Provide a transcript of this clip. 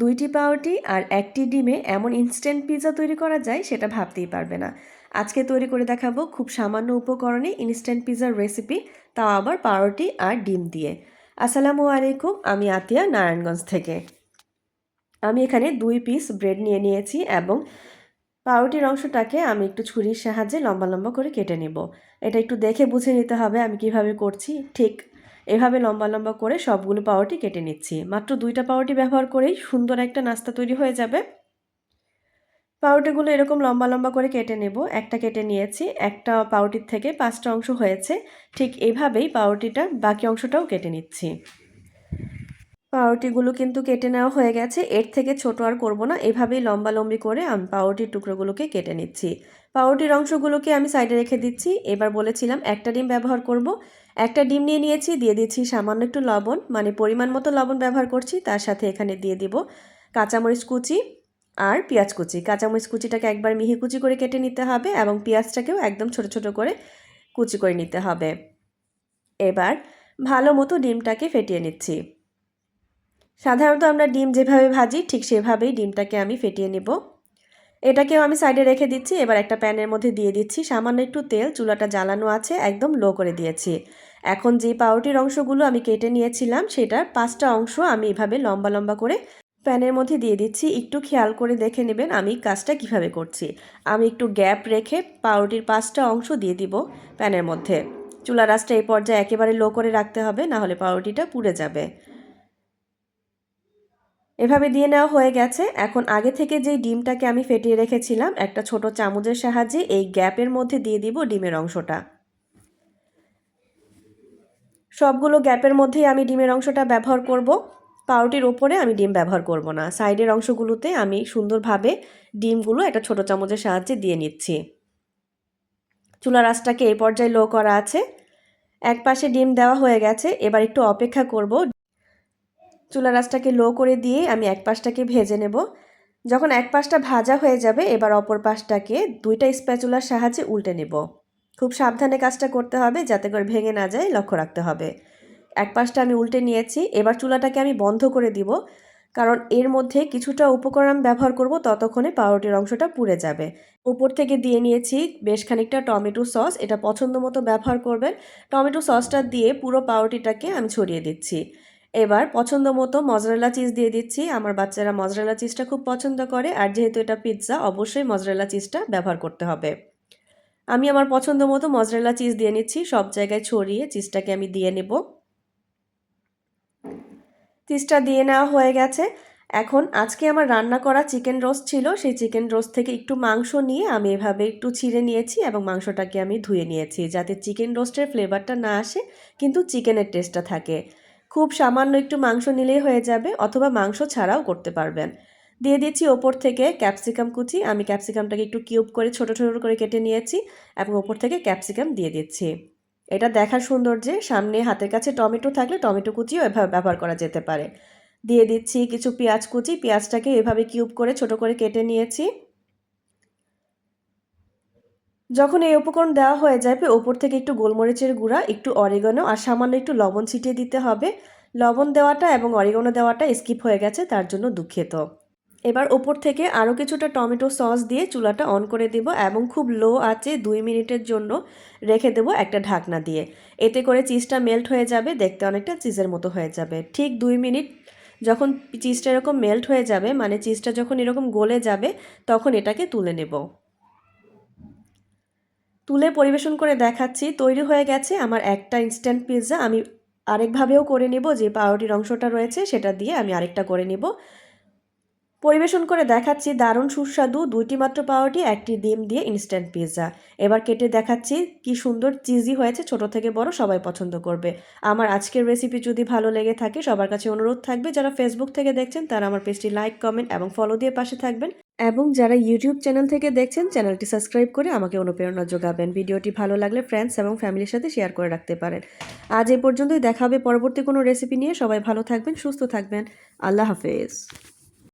দুইটি পাউরুটি আর একটি ডিমে এমন ইনস্ট্যান্ট পিৎজা তৈরি করা যায় সেটা ভাবতেই পারবে না। আজকে তৈরি করে দেখাবো খুব সামান্য উপকরণে ইনস্ট্যান্ট পিৎজার রেসিপি তাও আবার পাউরুটি আর ডিম দিয়ে। আসসালামু আলাইকুম, আমি আতিয়া, নারায়ণগঞ্জ থেকে। আমি এখানে দুই পিস ব্রেড নিয়ে নিয়েছি এবং পাউরুটির অংশটাকে আমি একটু ছুরির সাহায্যে লম্বা লম্বা করে কেটে নেব। এটা একটু দেখে বুঝে নিতে হবে আমি কীভাবে করছি। ঠিক এভাবে লম্বা লম্বা করে সবগুলো পাউরুটি কেটে নিচ্ছি। মাত্র দুইটা পাউরুটি ব্যবহার করেই সুন্দর একটা নাস্তা তৈরি হয়ে যাবে। পাউরুটিগুলো এরকম লম্বা লম্বা করে কেটে নেব। একটা কেটে নিয়েছি, একটা পাউরুটির থেকে পাঁচটা অংশ হয়েছে। ঠিক এভাবেই পাউরুটিটা বাকি অংশটাও কেটে নিচ্ছি। পাউরুটিগুলো কিন্তু কেটে নেওয়া হয়ে গেছে। এর থেকে ছোট আর করব না। এভাবেই লম্বা লম্বি করে আমি পাউরুটির টুকরোগুলোকে কেটে নিচ্ছি। পাউরুটির অংশগুলোকে আমি সাইডে রেখে দিচ্ছি। এবার বলেছিলাম একটা ডিম ব্যবহার করব। একটা ডিম নিয়ে নিয়েছি, দিয়ে দিচ্ছি সামান্য একটু লবণ। মানে পরিমাণ মতো লবণ ব্যবহার করছি, তার সাথে এখানে দিয়ে দিব কাঁচামরিচ কুচি আর পেঁয়াজ কুচি। কাঁচামরিচ কুচিটাকে একবার মিহি কুচি করে কেটে নিতে হবে এবং পেঁয়াজটাকেও একদম ছোট ছোট করে কুচি করে নিতে হবে। এবার ভালো মতো ডিমটাকে ফেটিয়ে নিচ্ছি। সাধারণত আমরা ডিম যেভাবে ভাজি, ঠিক সেভাবেই ডিমটাকে আমি ফেটিয়ে নেব। এটাকেও আমি সাইডে রেখে দিচ্ছি। এবার একটা প্যানের মধ্যে দিয়ে দিচ্ছি। সামান্য একটু তেল, চুলাটা জ্বালানো আছে, একদম লো করে দিয়েছি। এখন যে পাউরুটির অংশগুলো আমি কেটে নিয়েছিলাম, সেটার পাঁচটা অংশ আমি এভাবে লম্বা লম্বা করে প্যানের মধ্যে দিয়ে দিচ্ছি। একটু খেয়াল করে দেখে নেবেন আমি কাজটা কীভাবে করছি। আমি একটু গ্যাপ রেখে পাউরুটির পাঁচটা অংশ দিয়ে দিব প্যানের মধ্যে। চুলা রাসটা এই পর্যায়ে একেবারে লো করে রাখতে হবে না হলে পাউরুটিটা পুড়ে যাবে। এভাবে দিয়ে নেওয়া হয়ে গেছে। এখন আগে থেকে যেই ডিমটাকে আমি ফেটিয়ে রেখেছিলাম, একটা ছোট চামচের সাহায্যে এই গ্যাপের মধ্যে দিয়ে দিব ডিমের অংশটা। সবগুলো গ্যাপের মধ্যেই আমি ডিমের অংশটা ব্যবহার করব। পাউরুটির ওপরে আমি ডিম ব্যবহার করব না। সাইডের অংশগুলোতে আমি সুন্দরভাবে ডিমগুলো একটা ছোট চামচের সাহায্যে দিয়ে নিচ্ছি। চুলা রাসটাকে এই পর্যায়ে লো করা আছে। এক পাশে ডিম দেওয়া হয়ে গেছে। এবার একটু অপেক্ষা করব চুলা রাসটাকে লো করে দিয়ে আমি এক পাশটাকে ভেজে নেব। যখন এক পাশটা ভাজা হয়ে যাবে, এবার অপর পাশটাকে দুইটা স্প্যাচুলার সাহায্যে উল্টে নেব। খুব সাবধানে কাজটা করতে হবে যাতে করে ভেঙে না যায়, লক্ষ্য রাখতে হবে। এক পাশটা আমি উল্টে নিয়েছি, এবার চুলাটাকে আমি বন্ধ করে দিব, কারণ এর মধ্যে কিছুটা উপকরণ ব্যবহার করব, ততক্ষণে পাউরুটির অংশটা পুড়ে যাবে। উপর থেকে দিয়ে নিয়েছি বেশ খানিকটা টমেটো সস, এটা পছন্দ মতো ব্যবহার করবেন। টমেটো সসটা দিয়ে পুরো পাউরুটিটাকে আমি ছড়িয়ে দিচ্ছি। এবার পছন্দ মতো মজরেলা চিজ দিয়ে দিচ্ছি। আমার বাচ্চারা মজরেলা চিজটা খুব পছন্দ করে, আর যেহেতু এটা পিৎজা অবশ্যই মজরেলা চিজটা ব্যবহার করতে হবে। আমি আমার পছন্দ মতো মজরেলা চিজ দিয়ে নিচ্ছি। সব জায়গায় ছড়িয়ে চিজটাকে আমি দিয়ে নেব। চিজটা দিয়ে নেওয়া হয়ে গেছে। এখন আজকে আমার রান্না করা চিকেন রোস্ট ছিল। সেই চিকেন রোস্ট থেকে একটু মাংস নিয়ে আমি এভাবে একটু ছিঁড়ে নিয়েছি এবং মাংসটাকে আমি ধুয়ে নিয়েছি যাতে চিকেন রোস্টের ফ্লেভারটা না আসে, কিন্তু চিকেনের টেস্টটা থাকে। খুব সামান্য একটু মাংস নিলেই হয়ে যাবে, অথবা মাংস ছাড়াও করতে পারবেন। দিয়ে দিচ্ছি ওপর থেকে ক্যাপসিকাম কুচি। আমি ক্যাপসিকামটাকে একটু কিউব করে ছোট ছোট করে কেটে নিয়েছি এবং ওপর থেকে ক্যাপসিকাম দিয়ে দিচ্ছি। এটা দেখার সৌন্দর্যে সামনে হাতের কাছে টমেটো থাকলে টমেটো কুচিও এভাবে ব্যবহার করা যেতে পারে। দিয়ে দিচ্ছি কিছু পেঁয়াজ কুচি। পেঁয়াজটাকে এভাবে কিউব করে ছোট করে কেটে নিয়েছি। যখন এই উপকরণ দেওয়া হয়ে যাবে ওপর থেকে একটু গোলমরিচের গুঁড়া, একটু অরিগনো আর সামান্য একটু লবণ ছিটিয়ে দিতে হবে। লবণ দেওয়াটা এবং অরিগনো দেওয়াটা স্কিপ হয়ে গেছে, তার জন্য দুঃখিত। এবার ওপর থেকে আরও কিছুটা টমেটো সস দিয়ে চুলাটা অন করে দেব এবং খুব লো আছে দুই মিনিটের জন্য রেখে দেব একটা ঢাকনা দিয়ে। এতে করে চিজটা মেল্ট হয়ে যাবে, দেখতে অনেকটা চিজের মতো হয়ে যাবে। ঠিক দুই মিনিট যখন চিজটা এরকম মেল্ট হয়ে যাবে মানে চিজটা যখন এরকম গলে যাবে, তখন এটাকে তুলে নেব। তুলে পরিবেশন করে দেখাচ্ছি, তৈরি হয়ে গেছে আমার একটা ইনস্ট্যান্ট পিৎজা আমি আরেকভাবেও করে নেব, যে পাউরুটির অংশটা রয়েছে সেটা দিয়ে আমি আরেকটা করে নেব। পরিবেশন করে দেখাচ্ছি দারুণ সুস্বাদু দুইটি মাত্র পাউরুটি একটি ডিম দিয়ে ইনস্ট্যান্ট পিৎজা এবার কেটে দেখাচ্ছি কি সুন্দর চিজি হয়েছে, ছোট থেকে বড় সবাই পছন্দ করবে। আমার আজকের রেসিপি যদি ভালো লেগে থাকে, সবার কাছে অনুরোধ থাকবে, যারা ফেসবুক থেকে দেখছেন, তারা আমার পেজটি লাইক কমেন্ট এবং ফলো দিয়ে পাশে থাকবেন। এবং যারা ইউটিউব চ্যানেল থেকে দেখছেন চ্যানেলটি সাবস্ক্রাইব করে আমাকে অনুপ্রেরণা যোগাবেন। ভিডিওটি ভালো লাগলে ফ্রেন্ডস এবং ফ্যামিলির সাথে শেয়ার করে রাখতে পারেন। আজ এ পর্যন্তই, দেখা হবে পরবর্তী কোনো রেসিপি নিয়ে। সবাই ভালো থাকবেন, সুস্থ থাকবেন। আল্লাহ হাফেজ।